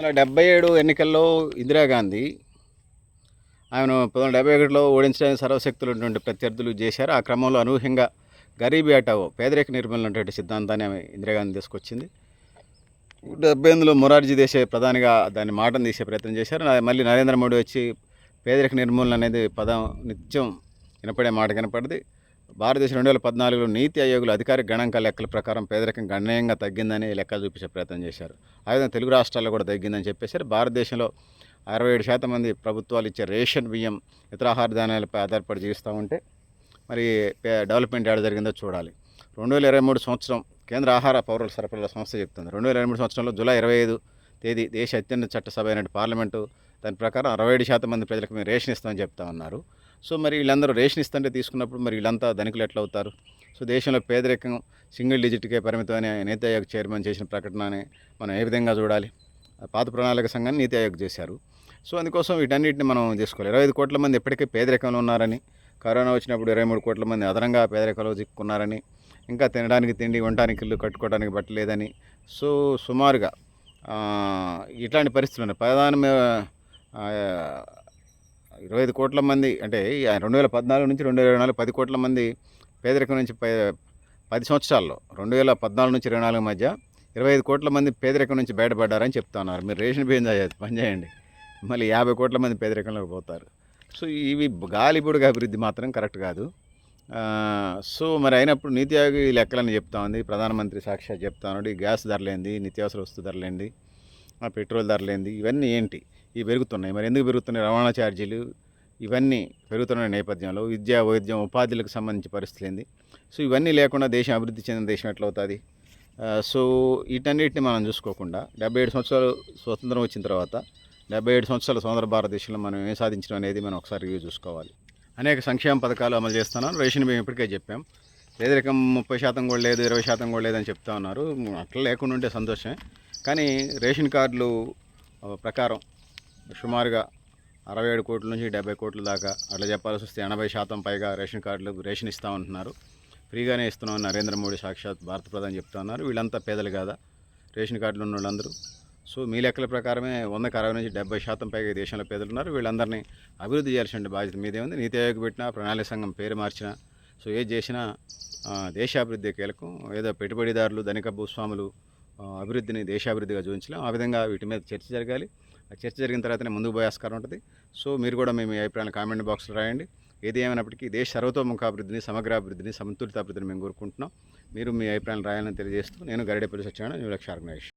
అలా డెబ్బై ఏడు ఎన్నికల్లో ఇందిరాగాంధీ ఆయన పంతొమ్మిది వందల డెబ్బై ఒకటిలో ఓడించడానికి సర్వశక్తులు ఉన్నటువంటి ప్రత్యర్థులు చేశారు. ఆ క్రమంలో అనూహ్యంగా గరీబీ హటావో పేదరిక నిర్మూలన సిద్ధాంతాన్ని ఆమె ఇందిరాగాంధీ తీసుకొచ్చింది. డెబ్బై ఎనిమిదిలో మొరార్జీ దేశాయ్ ప్రధానిగా దాన్ని మాటను తీసే ప్రయత్నం చేశారు. మళ్ళీ నరేంద్ర మోడీ వచ్చి పేదరిక నిర్మూలన అనేది పదం నిత్యం వినపడే మాట కనపడింది. భారతదేశం రెండు వేల పద్నాలుగులో నీతి ఆయోగులు అధికారిక గణాంక లెక్కల ప్రకారం పేదరికం గణనీయంగా తగ్గిందని లెక్కలు చూపించే ప్రయత్నం చేశారు. అదేవిధంగా తెలుగు రాష్ట్రాల్లో కూడా తగ్గిందని చెప్పేశారు. భారతదేశంలో అరవై ఏడు శాతం మంది ప్రభుత్వాలు ఇచ్చే రేషన్ బియ్యం ఇతర ఆహార ధాన్యాలపై ఆధారపడి జీవిస్తూ ఉంటే మరి డెవలప్మెంట్ ఏడ జరిగిందో చూడాలి. రెండు వేల ఇరవై మూడు సంవత్సరం కేంద్ర ఆహార పౌరుల సరఫరాల సంస్థ చెప్తుంది. రెండు వేల ఇరవై మూడు సంవత్సరంలో జూలై ఇరవై ఐదు తేదీ దేశ అత్యున్నత చట్టసభ అయిన పార్లమెంటు దాని ప్రకారం అరవై ఏడు శాతం మంది ప్రజలకు మేము రేషన్ ఇస్తామని చెప్తా ఉన్నారు. సో మరి వీళ్ళందరూ రేషన్ ఇస్తుంటే తీసుకున్నప్పుడు మరి వీళ్ళంతా ధనికులు ఎట్లా అవుతారు సో దేశంలో పేదరికం సింగిల్ డిజిట్కే పరిమితం అని నీతి ఆయోగ్ చైర్మన్ చేసిన ప్రకటనని మనం ఏ విధంగా చూడాలి? పాత ప్రణాళిక సంఘాన్ని నీతి ఆయోగ్ చేశారు. సో అందుకోసం వీటన్నిటిని మనం తీసుకోవాలి ఇరవై ఐదు కోట్ల మంది ఇప్పటికే పేదరికంలో ఉన్నారని కరోనా వచ్చినప్పుడు ఇరవై మూడు కోట్ల మంది అదనంగా పేదరికంలో చిక్కున్నారని ఇంకా తినడానికి తిండి ఉండటానికి ఇల్లు కట్టుకోవడానికి పట్టలేదని సో సుమారుగా ఇట్లాంటి పరిస్థితులు ఉన్నాయి. ప్రధాన ఇరవై ఐదు కోట్ల మంది అంటే రెండు వేల పద్నాలుగు నుంచి రెండు వేల ఇరవై నాలుగు పది కోట్ల మంది పేదరికం నుంచి ప- పది సంవత్సరాల్లో రెండు వేల పద్నాలుగు నుంచి ఇరవై నాలుగు మధ్య ఇరవై ఐదు కోట్ల మంది పేదరికం నుంచి బయటపడ్డారని చెప్తా ఉన్నారు. మీరు రేషన్ బియ్యం దా- పని చేయండి. మళ్ళీ యాభై కోట్ల మంది పేదరికంలోకి పోతారు. సో ఇవి గాలిబుడుగా అభివృద్ధి మాత్రం కరెక్ట్ కాదు. సో మరి అయినప్పుడు నీతి ఆయోగ్ ఈ లెక్కలని చెప్తా ఉంది. ప్రధానమంత్రి సాక్షాత్ చెప్తా ఉన్నాడు. ఈ గ్యాస్ ధరలేంది నిత్యావసర వస్తు ధరలేంది ఆ పెట్రోల్ ధరలేంది ఇవన్నీ ఏంటి? ఇవి పెరుగుతున్నాయి. మరి ఎందుకు పెరుగుతున్నాయి? రవాణా ఛార్జీలు ఇవన్నీ పెరుగుతున్న నేపథ్యంలో విద్యా వైద్యం ఉపాధులకు సంబంధించి పరిస్థితులు ఏంది? సో ఇవన్నీ లేకుండా దేశం అభివృద్ధి చెందిన దేశం ఎట్లా అవుతుంది సో వీటన్నిటిని మనం చూసుకోకుండా డెబ్బై ఏడు సంవత్సరాలు స్వతంత్రం వచ్చిన తర్వాత డెబ్బై ఏడు సంవత్సరాల స్వతంత్ర భారతదేశంలో మనం ఏం సాధించడం అనేది మనం ఒకసారి రివ్యూ చూసుకోవాలి. అనేక సంక్షేమ పథకాలు అమలు చేస్తున్నాం. రేషన్ మేము ఇప్పటికే చెప్పాం. పేదరికం ముప్పై శాతం కూడా లేదు ఇరవై శాతం కూడా లేదని చెప్తా ఉన్నారు. అట్లా లేకుండా ఉంటే సంతోషమే. కానీ రేషన్ కార్డులు ప్రకారం సుమారుగా అరవై ఏడు కోట్ల నుంచి డెబ్బై కోట్ల దాకా అట్లా చెప్పాల్సి వస్తే ఎనభై శాతం పైగా రేషన్ కార్డులు రేషన్ ఇస్తూ ఉంటున్నారు. ఫ్రీగానే ఇస్తున్నాం నరేంద్ర మోడీ సాక్షాత్ భారత ప్రధాని చెప్తా ఉన్నారు. వీళ్ళంతా పేదలు కాదా? రేషన్ కార్డులు ఉన్న వాళ్ళందరూ? సో మీ లెక్కల ప్రకారమే వందకు అరవై నుంచి డెబ్బై శాతం పైగా దేశంలో పేదలు ఉన్నారు. వీళ్ళందరినీ అభివృద్ధి చేయాల్సిన బాధ్యత మీదే ఉంది. నీతి ఆయోగ్ పెట్టినా ప్రణాళిక సంఘం పేరు మార్చినా సో ఏది చేసినా దేశాభివృద్ధి కీలకం. ఏదో పెట్టుబడిదారులు ధనిక భూస్వాములు అభివృద్ధిని దేశాభివృద్ధిగా చూపించలేం ఆ విధంగా వీటి మీద చర్చ జరగాలి. చర్చ జరిగిన తర్వాతనే ముందుకు పోయే ఆస్కారం ఉంటుంది. సో మీరు కూడా మేము మీ అభిప్రాయాలు కామెంట్ బాక్స్లో రాయండి. ఏది ఏమైనప్పటికీ దేశ సర్వతోముఖాభివృద్ధిని సమగ్రాభివృద్ధిని సమతులితాభివృద్ధిని మేము కోరుకుంటున్నాం. మీరు మీ అభిప్రాయాలు రాయాలని తెలియజేస్తూ నేను గరిడేపల్లి సత్యనారాయణ న్యూ లక్ష్య ఆర్గనైజేషన్.